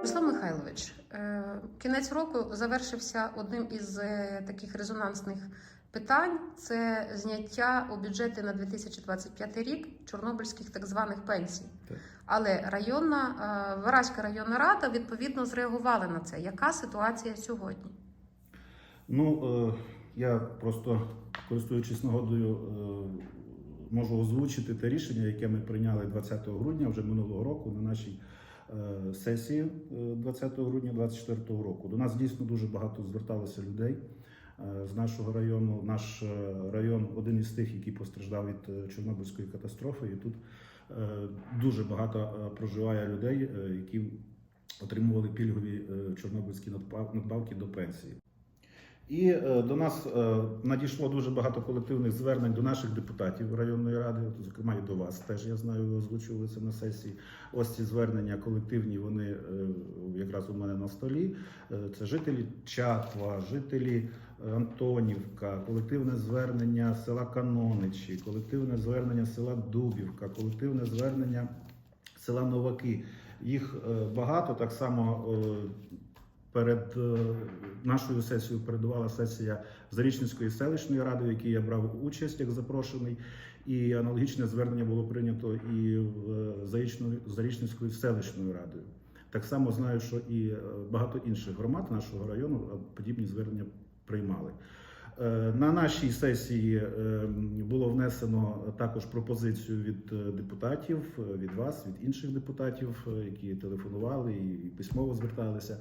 Владислав Михайлович, е, кінець року завершився одним із е, таких резонансних питань: це зняття у бюджеті на 2025 рік чорнобильських так званих пенсій. Так. Але районна е, Вараська районна рада відповідно зреагувала на це. Яка ситуація сьогодні? Ну, я просто користуючись нагодою, можу озвучити те рішення, яке ми прийняли 20 грудня вже минулого року на нашій сесії е, 20 грудня 2024 року. До нас дійсно дуже багато зверталося людей е, з нашого району. Наш е, район один із тих, який постраждав від е, Чорнобильської катастрофи, і тут е, дуже багато е, проживає людей, е, які отримували пільгові е, чорнобильські надбавки до пенсії. І е, до нас е, надійшло дуже багато колективних звернень до наших депутатів районної ради, зокрема і до вас. Теж я знаю, ви озвучували це на сесії. Ось ці звернення колективні, вони е, якраз у мене на столі. Це жителі Чатва, жителі Антонівка, колективне звернення села Каноничі, колективне звернення села Дубівка, колективне звернення села Новаки. Їх багато так само. Перед е, нашою сесією передувала сесія Зарічницької селищної ради, в якій я брав участь як запрошений, і аналогічне звернення було прийнято і в е, Зарічницькою селищною радою. Так само знаю, що і е, багато інших громад нашого району подібні звернення приймали. Е, На нашій сесії е, було внесено також пропозицію від е, депутатів, від вас, від інших депутатів, які телефонували і письмово зверталися,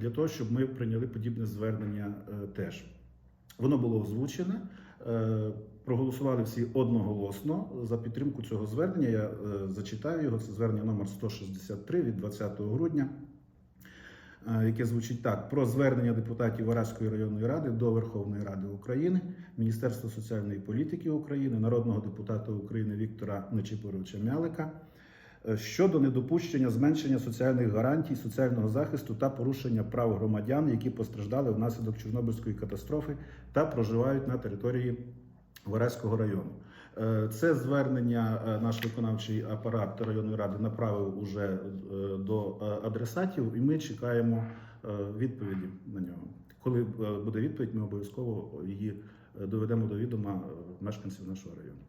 для того, щоб ми прийняли подібне звернення теж. Воно було озвучене. Проголосували всі одноголосно за підтримку цього звернення. Я зачитаю його. Це звернення номер 163 від 20 грудня яке звучить так: про звернення депутатів Вараської районної ради до Верховної Ради України, Міністерства соціальної політики України, народного депутата України Віктора Нечипоровича Мялика е, щодо недопущення зменшення соціальних гарантій, соціального захисту та порушення прав громадян, які постраждали внаслідок Чорнобильської катастрофи та проживають на території Вараського району. Е, Це звернення е, наш виконавчий апарат районної ради направив уже е, до адресатів, і ми чекаємо відповіді на нього. Коли буде відповідь, ми обов'язково її доведемо до відома мешканців нашого району.